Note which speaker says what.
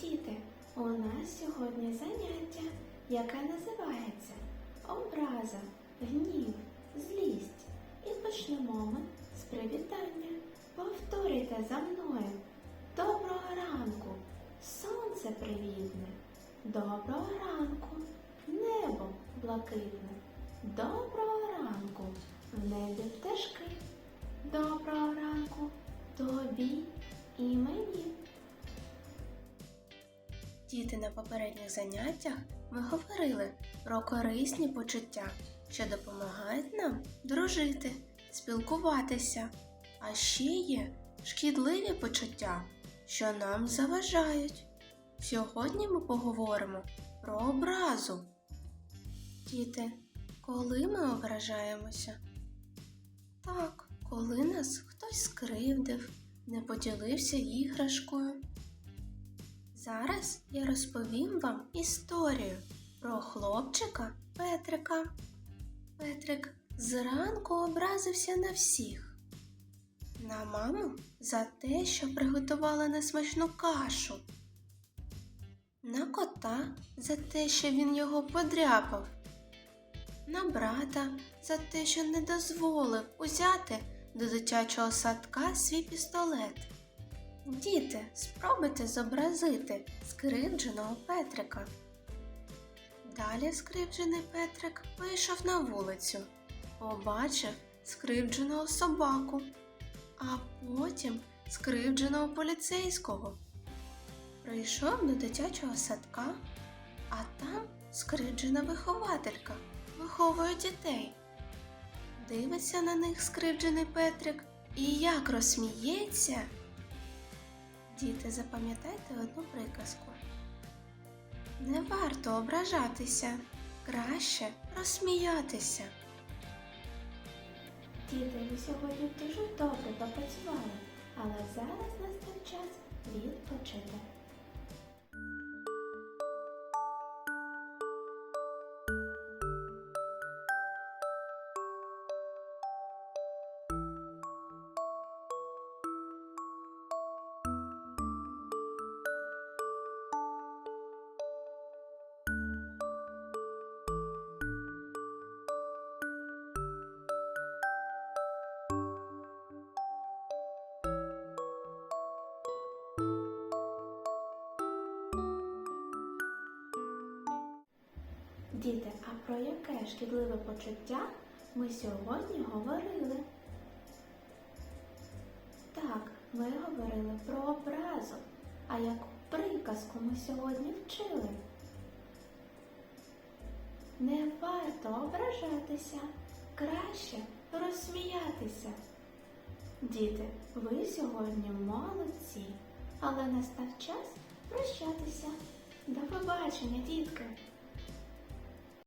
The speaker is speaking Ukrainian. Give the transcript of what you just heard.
Speaker 1: діти! У нас сьогодні заняття, яке називається Образа, гнів, злість. І почнемо ми з привітання. Повторюйте за мною. Доброго ранку, сонце привітне. Доброго ранку, небо блакитне. Доброго ранку, в небі пташки. Доброго ранку тобі і мені.
Speaker 2: Діти на попередніх заняттях ми говорили про корисні почуття, що допомагають нам дружити, спілкуватися. А ще є шкідливі почуття, що нам заважають. Сьогодні ми поговоримо про образу. Діти, коли ми ображаємося? Так, коли нас хтось скривдив, не поділився іграшкою. Зараз я розповім вам історію про хлопчика Петрика. Петрик зранку образився на всіх. На маму за те, що приготувала несмачну кашу. На кота за те, що він його подряпав. На брата за те, що не дозволив узяти до дитячого садка свій пістолет. Діти, спробуйте зобразити скривдженого Петрика. Далі скривджений Петрик вийшов на вулицю, побачив скривдженого собаку, а потім скривдженого поліцейського. Прийшов до дитячого садка, а там скривджена вихователька виховує дітей. Дивиться на них скривджений Петрик і як розсміється. Діти, запам'ятайте одну приказку. Не варто ображатися, краще розсміятися.
Speaker 1: Діти, ви сьогодні дуже добре попрацювали, але зараз настав час відпочити. Діти, а про яке шкідливе почуття ми сьогодні говорили? Так, ми говорили про образу. А яку приказку ми сьогодні вчили? Не варто ображатися, краще розсміятися. Діти, ви сьогодні молодці, але настав час прощатися. До побачення, дітки!